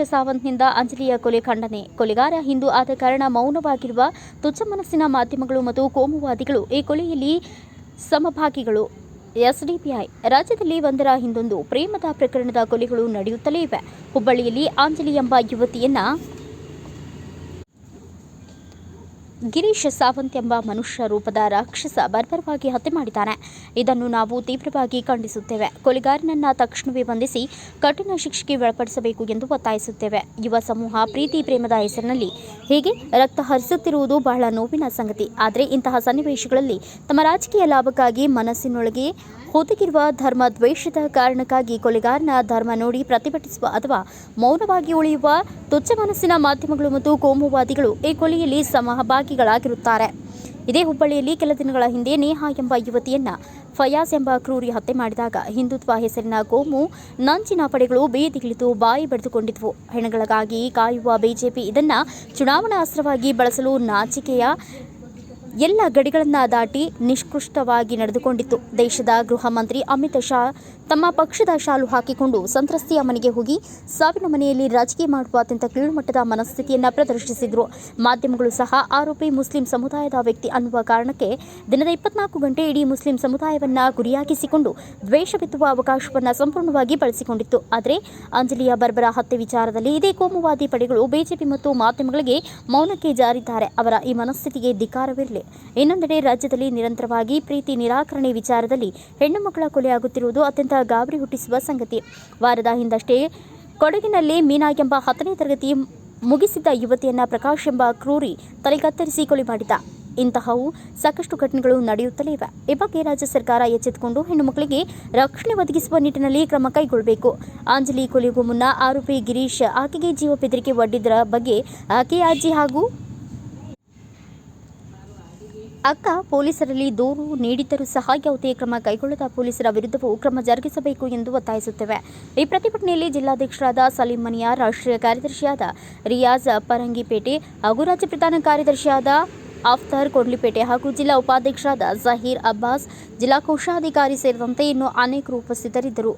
ಸಾವಂತ್ನಿಂದ ಅಂಜಲಿಯ ಕೊಲೆ ಖಂಡನೆ. ಕೊಲೆಗಾರ ಹಿಂದೂ ಆದ ಕಾರಣ ಮೌನವಾಗಿರುವ ತುಚ್ಛ ಮನಸ್ಸಿನ ಮಾಧ್ಯಮಗಳು ಮತ್ತು ಕೋಮುವಾದಿಗಳು ಈ ಕೊಲೆಯಲ್ಲಿ ಸಮಭಾಗಿಗಳು. ಎಸ್ಡಿಪಿಐ, ರಾಜ್ಯದಲ್ಲಿ ಒಂದರ ಹಿಂದೊಂದು ಪ್ರೇಮದ ಪ್ರಕರಣದ ಕೊಲೆಗಳು ನಡೆಯುತ್ತಲೇ ಇವೆ. ಹುಬ್ಬಳ್ಳಿಯಲ್ಲಿ ಅಂಜಲಿ ಎಂಬ ಯುವತಿಯನ್ನ ಗಿರೀಶ್ ಸಾವಂತ್ ಎಂಬ ಮನುಷ್ಯ ರೂಪದ ರಾಕ್ಷಸ ಬರ್ಬರವಾಗಿ ಹತ್ಯೆ ಮಾಡಿದ್ದಾನೆ. ಇದನ್ನು ನಾವು ತೀವ್ರವಾಗಿ ಖಂಡಿಸುತ್ತೇವೆ. ಕೊಲೆಗಾರನನ್ನ ತಕ್ಷಣವೇ ಬಂಧಿಸಿ ಕಠಿಣ ಶಿಕ್ಷೆಗೆ ಒಳಪಡಿಸಬೇಕು ಎಂದು ಒತ್ತಾಯಿಸುತ್ತೇವೆ. ಯುವ ಸಮೂಹ ಪ್ರೀತಿ ಪ್ರೇಮದ ಹೆಸರಿನಲ್ಲಿ ಹೀಗೆ ರಕ್ತ ಹರಿಸುತ್ತಿರುವುದು ಬಹಳ ನೋವಿನ ಸಂಗತಿ. ಆದರೆ ಇಂತಹ ಸನ್ನಿವೇಶಗಳಲ್ಲಿ ತಮ್ಮ ರಾಜಕೀಯ ಲಾಭಕ್ಕಾಗಿ ಮನಸ್ಸಿನೊಳಗೆ ಹುದುಗಿರುವ ಧರ್ಮ ದ್ವೇಷದ ಕಾರಣಕ್ಕಾಗಿ ಕೊಲೆಗಾರನ ಧರ್ಮ ನೋಡಿ ಪ್ರತಿಭಟಿಸುವ ಅಥವಾ ಮೌನವಾಗಿ ಉಳಿಯುವ ತುಚ್ಛ ಮನಸ್ಸಿನ ಮಾಧ್ಯಮಗಳು ಮತ್ತು ಕೋಮುವಾದಿಗಳು ಈ ಕೊಲೆಯಲ್ಲಿ ಸಹಭಾಗಿಗಳಾಗಿರುತ್ತಾರೆ ಇದೇ ಹುಬ್ಬಳ್ಳಿಯಲ್ಲಿ ಕೆಲ ದಿನಗಳ ಹಿಂದೆ ನೇಹಾ ಎಂಬ ಯುವತಿಯನ್ನ ಫಯಾಜ್ ಎಂಬ ಕ್ರೂರಿ ಹತ್ಯೆ ಮಾಡಿದಾಗ ಹಿಂದುತ್ವ ಹೆಸರಿನ ಕೋಮು ನಂಚಿನ ಪಡೆಗಳು ಬೀದಿಗಿಳಿದು ಬಾಯಿ ಬಡಿದುಕೊಂಡಿದ್ವು. ಹೆಣಗಳಿಗಾಗಿ ಕಾಯುವ ಬಿಜೆಪಿ ಇದನ್ನ ಚುನಾವಣಾ ಅಸ್ತ್ರವಾಗಿ ಬಳಸಲು ನಾಚಿಕೆಯ ಎಲ್ಲ ಗಡಿಗಳನ್ನು ದಾಟಿ ನಿಷ್ಕೃಷ್ಟವಾಗಿ ನಡೆದುಕೊಂಡಿತ್ತು. ದೇಶದ ಗೃಹ ಮಂತ್ರಿ ಅಮಿತ್ ಶಾ ತಮ್ಮ ಪಕ್ಷದ ಶಾಲು ಹಾಕಿಕೊಂಡು ಸಂತ್ರಸ್ತೆಯ ಮನೆಗೆ ಹೋಗಿ ಸಾವಿನ ಮನೆಯಲ್ಲಿ ರಾಜಕೀಯ ಮಾಡುವ ಅತ್ಯಂತ ಕೀಳುಮಟ್ಟದ ಮನಸ್ಥಿತಿಯನ್ನು ಪ್ರದರ್ಶಿಸಿದರು. ಮಾಧ್ಯಮಗಳು ಸಹ ಆರೋಪಿ ಮುಸ್ಲಿಂ ಸಮುದಾಯದ ವ್ಯಕ್ತಿ ಅನ್ನುವ ಕಾರಣಕ್ಕೆ ದಿನದ ಇಪ್ಪತ್ನಾಲ್ಕು ಗಂಟೆ ಇಡೀ ಮುಸ್ಲಿಂ ಸಮುದಾಯವನ್ನ ಗುರಿಯಾಗಿಸಿಕೊಂಡು ದ್ವೇಷ ಬಿತ್ತುವ ಅವಕಾಶವನ್ನು ಸಂಪೂರ್ಣವಾಗಿ ಬಳಸಿಕೊಂಡಿತ್ತು. ಆದರೆ ಅಂಜಲಿಯ ಬರ್ಬರ ಹತ್ಯೆ ವಿಚಾರದಲ್ಲಿ ಇದೇ ಕೋಮುವಾದಿ ಪಡೆಗಳು, ಬಿಜೆಪಿ ಮತ್ತು ಮಾಧ್ಯಮಗಳಿಗೆ ಮೌನಕ್ಕೆ ಜಾರಿದ್ದಾರೆ. ಅವರ ಈ ಮನಸ್ಥಿತಿಗೆ ಧಿಕಾರವಿರಲಿ. ಇನ್ನೊಂದೆಡೆ ರಾಜ್ಯದಲ್ಲಿ ನಿರಂತರವಾಗಿ ಪ್ರೀತಿ ನಿರಾಕರಣೆ ವಿಚಾರದಲ್ಲಿ ಹೆಣ್ಣು ಮಕ್ಕಳ ಕೊಲೆಯಾಗುತ್ತಿರುವುದು ಅತ್ಯಂತ ಗಾಬರಿ ಹುಟ್ಟಿಸುವ ಸಂಗತಿ. ವಾರದ ಹಿಂದಷ್ಟೇ ಕೊಡಗಿನಲ್ಲಿ ಮೀನಾ ಎಂಬ ಹತ್ತನೇ ತರಗತಿ ಮುಗಿಸಿದ್ದ ಯುವತಿಯನ್ನ ಪ್ರಕಾಶ್ ಎಂಬ ಕ್ರೂರಿ ತಲೆ ಕತ್ತರಿಸಿ ಕೊಲೆ ಮಾಡಿದ್ದ. ಇಂತಹವು ಸಾಕಷ್ಟು ಘಟನೆಗಳು ನಡೆಯುತ್ತಲೇ ಇವೆ. ಈ ಬಗ್ಗೆ ರಾಜ್ಯ ಸರ್ಕಾರ ಎಚ್ಚೆತ್ತುಕೊಂಡು ಹೆಣ್ಣು ಮಕ್ಕಳಿಗೆ ರಕ್ಷಣೆ ಒದಗಿಸುವ ನಿಟ್ಟಿನಲ್ಲಿ ಕ್ರಮ ಕೈಗೊಳ್ಳಬೇಕು. ಆಂಜಲಿ ಕೊಲೆಗೂ ಮುನ್ನ ಆರೋಪಿ ಗಿರೀಶ್ ಆಕೆಗೆ ಜೀವ ಬೆದರಿಕೆ ಒಡ್ಡಿದ್ದರ ಬಗ್ಗೆ ಆಕೆಯ ಅಜ್ಜಿ ಹಾಗೂ ಅಕ್ಕ, ಪೊಲೀಸರಲ್ಲಿ ದೂರು ನೀಡಿದ್ದರೂ ಸಹ ಯಾವುದೇ ಕ್ರಮ ಕೈಗೊಳ್ಳದ ಪೊಲೀಸರ ವಿರುದ್ಧವೂ ಕ್ರಮ ಜರುಗಿಸಬೇಕು ಎಂದು ಒತ್ತಾಯಿಸುತ್ತೇವೆ. ಈ ಪ್ರತಿಭಟನೆಯಲ್ಲಿ ಜಿಲ್ಲಾಧ್ಯಕ್ಷರಾದ ಸಲೀಂ ಮನಿಯಾ, ರಾಷ್ಟ್ರೀಯ ಕಾರ್ಯದರ್ಶಿಯಾದ ರಿಯಾಜ್ ಪರಂಗಿಪೇಟೆ ಹಾಗೂ ರಾಜ್ಯ ಪ್ರಧಾನ ಕಾರ್ಯದರ್ಶಿಯಾದ ಆಫ್ತಾರ್ ಕೊಡ್ಲಿಪೇಟೆ ಹಾಗೂ ಜಿಲ್ಲಾ ಉಪಾಧ್ಯಕ್ಷರಾದ ಜಹೀರ್ ಅಬ್ಬಾಸ್, ಜಿಲ್ಲಾ ಕೋಶಾಧಿಕಾರಿ ಸೇರಿದಂತೆ ಇನ್ನು ಅನೇಕರು ಉಪಸ್ಥಿತರಿದ್ದರು.